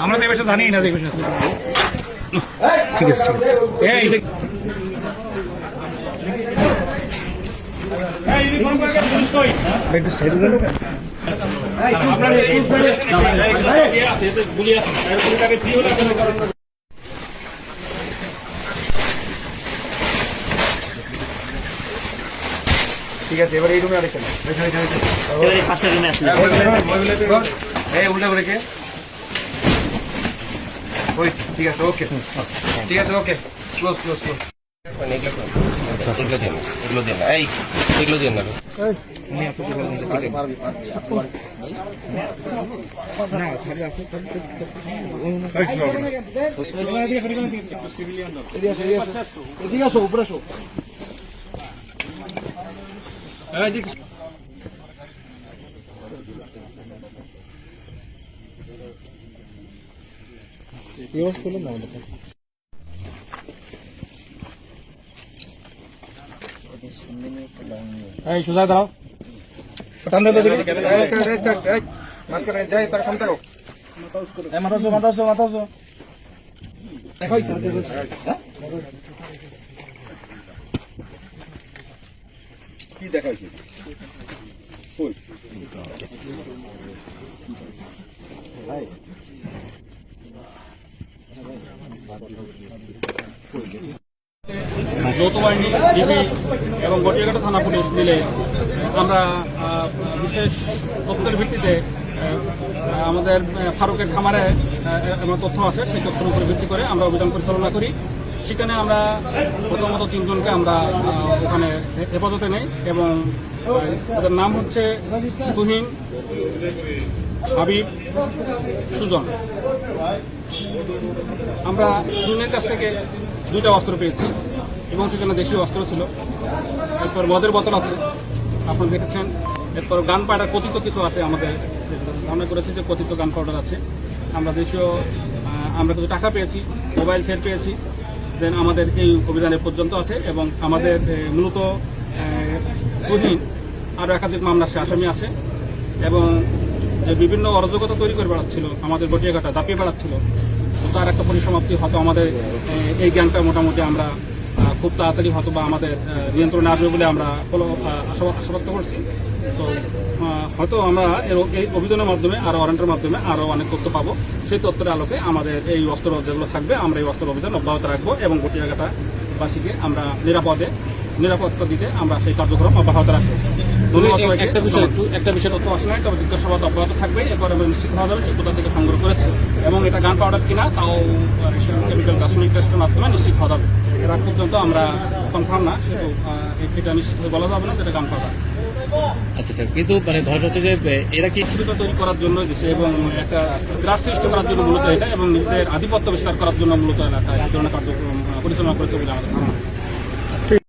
আমরা তো এ বিষয়ে জানি না এই আছে। ঠিক আছে ঠিক আছে এই, এই? একটু সাইডে আপনার এই- এই- এই- এই। এই ঠিক আছে এবার এই রুমে আরেকটা পাশের রুমে আসলে এই উল্টা করে কে ওই ঠিক আছে ওকে ঠিক আছে ওকে ক্লোজ ক্লোজ ক্লোজ এগুলো দেন এগুলো দেন এই এগুলো দেন না এদিকে আসো উপরে আসো এই সোজা দাও। টান দে দিকে মাঝখানে যাই তার ক্ষমতা হোক মাথা মাথা মাথা দেখাইছে কি দেখাইছে? যৌথ বাহিনী ডিবি এবং গটিয়াঘাটা থানা পুলিশ মিলে আমরা বিশেষ তথ্যের ভিত্তিতে আমাদের ফারুকের খামারে আমার তথ্য আছে, সেই তথ্যের উপর ভিত্তি করে আমরা অভিযান পরিচালনা করি। সেখানে আমরা প্রথমত তিনজনকে আমরা ওখানে হেফাজতে নেই এবং ওদের নাম হচ্ছে তুহিন, হাবিব, সুজন। আমরা সুজনের কাছ থেকে দুইটা অস্ত্র পেয়েছি এবং সেখানে দেশীয় অস্ত্র ছিল। এরপর মদের বোতল আছে, আপনারা দেখেছেন। এরপর গান পাউডার কথিত কিছু আছে আমাদের। ধারণা করেছি যে কথিত গান পাউডার আছে। আমরা দেশীয় আমরা কিছু টাকা পেয়েছি, মোবাইল সেট পেয়েছি। দেন আমাদের এই অভিযানে পর্যন্ত আছে এবং আমাদের মূলত তুহিন আরও একাধিক মামলার সে আসামি আছে। এবং যে বিভিন্ন অরাজকতা তৈরি করে বেড়াচ্ছিল, আমাদের গটিয়াঘাটা, দাপিয়ে বেড়াচ্ছিল। তো তার একটা পরিসমাপ্তি হয়তো আমাদের এই জ্ঞানটা মোটামুটি আমরা খুব তাড়াতাড়ি হয়তো বা আমাদের নিয়ন্ত্রণে আসবে বলে আমরা ফলো আশা ব্যক্ত করছি। তো হয়তো আমরা এই অভিযানের মাধ্যমে আরও ওয়ারেন্টের মাধ্যমে আরও অনেক তথ্য পাবো। সেই তথ্যের আলোকে আমাদের এই অস্ত্র যেগুলো থাকবে, আমরা এই অস্ত্র অভিযান অব্যাহত রাখব এবং গটিয়াঘাটা বাসীকে আমরা নিরাপদে, নিরাপত্তা দিতে আমরা সেই কার্যক্রম অব্যাহত রাখব। একটা বিষয় একটু একটা বিষয় তথ্য আসলে তবে জিজ্ঞাসাবাদ অব্যাহত থাকবে এরপর আমরা নিশ্চিত হওয়া যাবে সে কোথা থেকে সংগ্রহ করেছে। এবং এটা গান পাউডার কিনা তাও কেমিক্যাল রাসায়নিক টেস্টের মাধ্যমে নিশ্চিত হওয়া যাবে। এর আগ পর্যন্ত আমরা কনফার্ম না কিন্তু এটা নিশ্চিত বলা যাবে না যে এটা গান পাউডার আচ্ছা আচ্ছা কিন্তু মানে ধরা যাচ্ছে যে এরা কি স্থিরতা তৈরি করার জন্য দেশে এবং একটা গ্রাস সৃষ্টি করার জন্য মূলত এটা এবং নিজেদের আধিপত্য বিস্তার করার জন্য মূলত এলাকায় এই ধরনের কার্যক্রম পরিচালনা করেছে বলে আমাদের ধারণা।